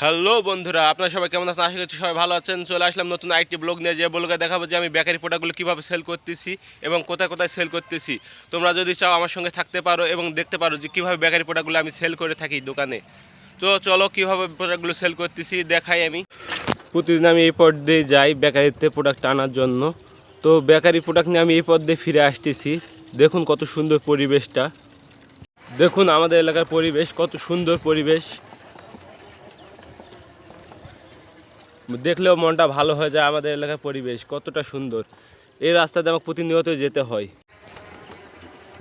Hello বন্ধুরা, আপনারা সবাই কেমন আছেন? আশা করছি সবাই ভালো আছেন। চলে আসলাম নতুন আইটি ব্লগ নিয়ে। যে ব্লগে দেখাবো যে আমি বেকারি প্রোডাক্টগুলো কীভাবে সেল করতেছি এবং কোথায় কোথায় সেল করতেছি। তোমরা যদি চাও আমার সঙ্গে থাকতে পারো এবং দেখতে পারো যে কীভাবে বেকারি প্রোডাক্টগুলো আমি সেল করে থাকি দোকানে। তো চলো কীভাবে প্রোডাক্টগুলো সেল করতেছি, দেখাই আমি। প্রতিদিন আমি এই পথ দিয়ে যাই বেকারিতে প্রোডাক্ট আনার জন্য। তো বেকারি প্রোডাক্ট নিয়ে আমি এই পথ দিয়ে ফিরে আসতেছি। দেখুন কত সুন্দর পরিবেশটা। দেখুন আমাদের এলাকার পরিবেশ, কত সুন্দর পরিবেশ। দেখলেও মনটা ভালো হয়ে যায় আমাদের এলাকার পরিবেশ, কতটা সুন্দর। এই রাস্তাতে আমাকে প্রতিনিয়ত যেতে হয়।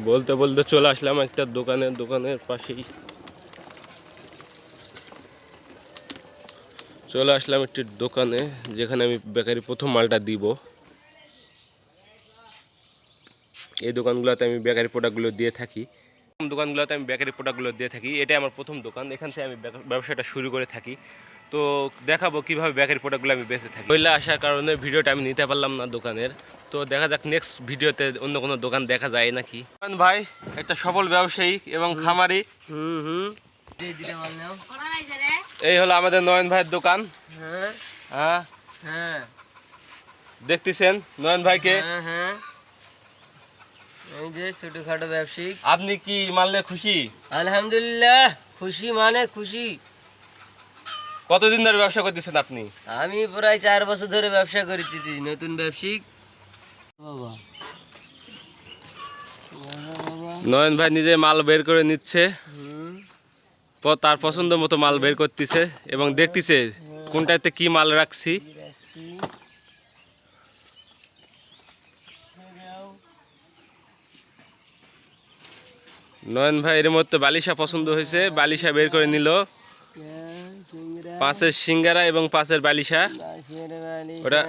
বলতে বলতে চলে আসলাম একটা দোকানের দোকানের পাশেই। চলে আসলাম একটি দোকানে, যেখানে আমি বেকারি প্রথম মালটা দিব। এই দোকানগুলোতে আমি বেকারি প্রোডাক্টগুলো দিয়ে থাকি। দোকানগুলোতে আমি বেকারি প্রোডাক্টগুলো দিয়ে থাকি, এটাই আমার প্রথম দোকান। এখান থেকে আমি ব্যবসাটা শুরু করে থাকি। তো দেখাবো কীভাবে বেকারি প্রোডাক্টগুলো আমি বেঁচে থাকি। মহিলা আসার কারণে ভিডিওটা আমি নিতে পারলাম না দোকানের। তো দেখা যাক নেক্সট ভিডিওতে অন্য কোনো দোকান দেখা যায় নাকি। ভাই একটা সফল ব্যবসায়ী এবং খামারি। হুম হুম। এই হলো আমাদের নয়ন ভাইয়ের দোকান। হ্যাঁ। হ্যাঁ। হ্যাঁ। দেখতেছেন নয়ন ভাইকে? হ্যাঁ হ্যাঁ। এই যে ছোটখাটো ব্যবসায়িক আপনি কি মানলে খুশি? আলহামদুলিল্লাহ খুশি মানে খুশি। কতদিন ধরে ব্যবসা করতেছেন আপনি? আমি প্রায় চার বছর ধরে ব্যবসা করতেছি নতুন ব্যবসায়িক। বাবা। নয়ন ভাই নিজে মাল বের করে নিচ্ছে। তার পছন্দ মতো মাল বের করতেছে এবং দেখতেছে কোনটাতে কি মাল রাখছি। নয়ন ভাই এর মধ্যে বালিশা পছন্দ হয়েছে বালিশা বের করে নিল। সিংড়া পাঁচের সিঙ্গারা এবং পাঁচের বালিশা। ওটা-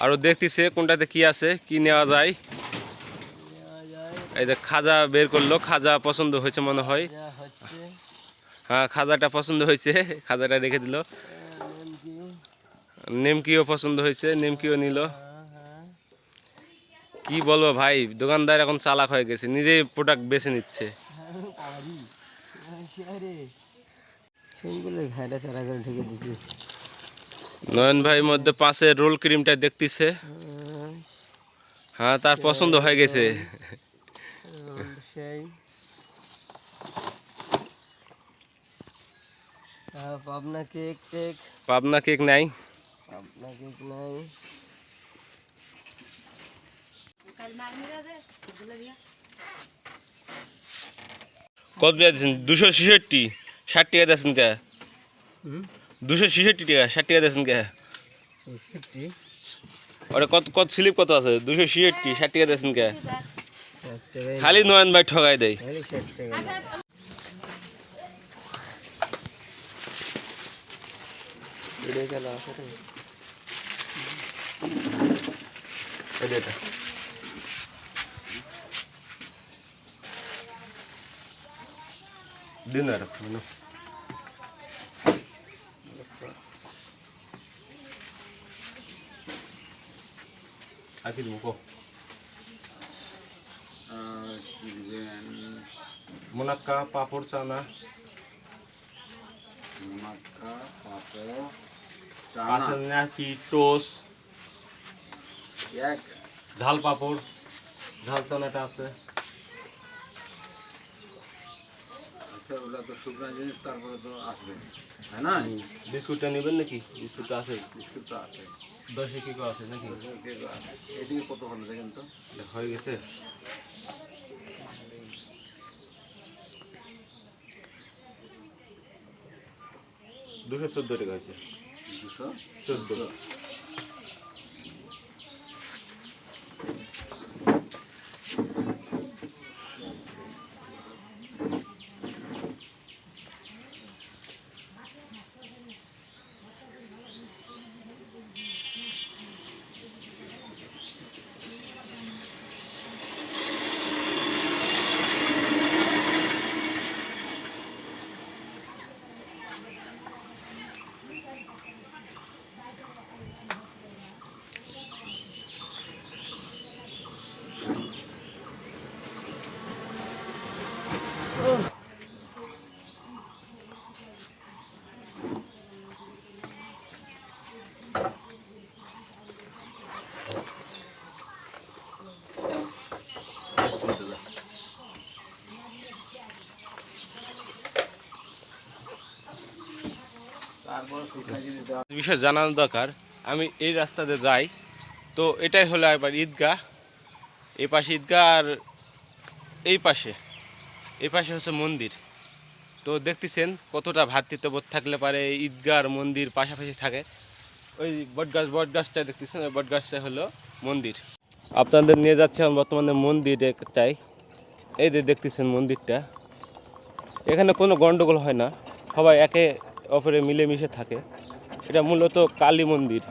আরও দেখতেছে কোনটাতে কি আছে, কি নেওয়া যায়। এই যে খাজা বের করল, খাজা পছন্দ হয়েছে মনে হয়। হ্যাঁ খাজাটা পছন্দ হয়েছে, খাজাটা রেখে দিল। নেমকি নেমকিও পছন্দ হয়েছে, নেমকিও নিল। কি বলব ভাই? দোকানদার এখন চালাক হয়ে গেছে নিজেই প্রোডাক্ট বেছে নিচ্ছে। নয়ন ভাই মধ্যে পাঁচের রোল ক্রিমটা দেখতেছে। হ্যাঁ তার পছন্দ হয়ে গেছে। Pabna cake take Pabna cake নাই। পাবনা কেক নাই। কত টাকা দিয়েছেন? দুশো ছেষট্টি ষাট টাকা দিয়েছেন কে? দুশো ছেষট্টি টাকা ষাট টাকা দিয়েছেন কে? ওটা কত কত স্লিপ কত আছে? দুশো ছেষট্টি ষাট টাকা দিয়েছেন কে? খালি নয়ন ভাই ঠগাই দেয়। ভিডিও আছে এটা। দিন না রাখো, নাও। আর কি দেবো কো? মুনাক্কা পাপড় চানা আছে নাকি টোস এক ঝাল পাপড় ঝাল চানাটা আছে। ওটা তো শুকনো জিনিস তারপরে তো আসবে। তাই না? বিস্কুটটা নেবেন নাকি? বিস্কুটটা আছে। বিস্কুট তো আছে। দশে কি আছে নাকি? এদিকে কত হলো দেখেন তো? হয়ে গেছে। দুশো চোদ্দ টাকা আছে। দুশো চোদ্দ। বিষয় জানানো দরকার, আমি এই রাস্তাতে যাই। তো এটাই হলো একবার ঈদগাহ। এই পাশে ঈদগাহ আর এই পাশে এই পাশে হচ্ছে মন্দির। তো দেখতেছেন কতটা ভ্রাতৃত্ববোধ থাকলে পারে ঈদগাহ মন্দির পাশাপাশি থাকে। ওই বটগাছ বটগাছটা দেখতেছেন, ওই বটগাছটা হলো মন্দির। আপনাদের নিয়ে যাচ্ছে বর্তমানে মন্দির একটাই। এই যে দেখতেছেন মন্দিরটা। এখানে কোনো গন্ডগোল হয় না। সবাই একে অপরে মিলেমিশে থাকে। এটা মূলত কালী মন্দির।